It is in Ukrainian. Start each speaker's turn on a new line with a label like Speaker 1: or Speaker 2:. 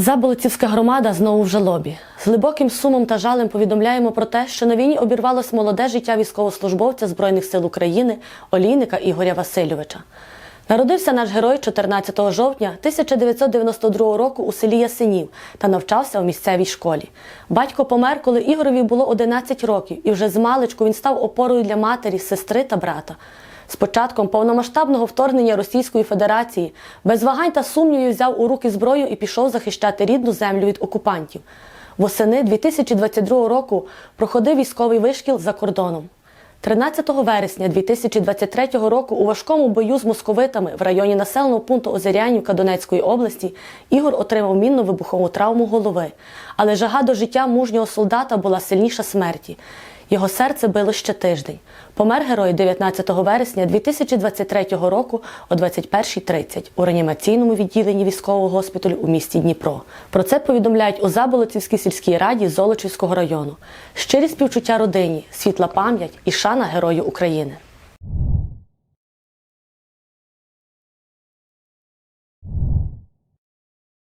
Speaker 1: Заболоцівська громада знову в жалобі. З глибоким сумом та жалем повідомляємо про те, що на війні обірвалось молоде життя військовослужбовця Збройних сил України Олійника Ігоря Васильовича. Народився наш герой 14 жовтня 1992 року у селі Ясенів та навчався у місцевій школі. Батько помер, коли Ігорові було 11 років, і вже з маличку він став опорою для матері, сестри та брата. З початком повномасштабного вторгнення Російської Федерації без вагань та сумнівів взяв у руки зброю і пішов захищати рідну землю від окупантів. Восени 2022 року проходив військовий вишкіл за кордоном. 13 вересня 2023 року у важкому бою з московитами в районі населеного пункту Озерянівка Донецької області Ігор отримав мінно-вибухову травму голови. Але жага до життя мужнього солдата була сильніша смерті. Його серце било ще тиждень. Помер герой 19 вересня 2023 року о 21.30 у реанімаційному відділенні військового госпіталю у місті Дніпро. Про це повідомляють у Заболоцівській сільській раді Золочівського району. Щирі співчуття родині, світла пам'ять і шана герою України.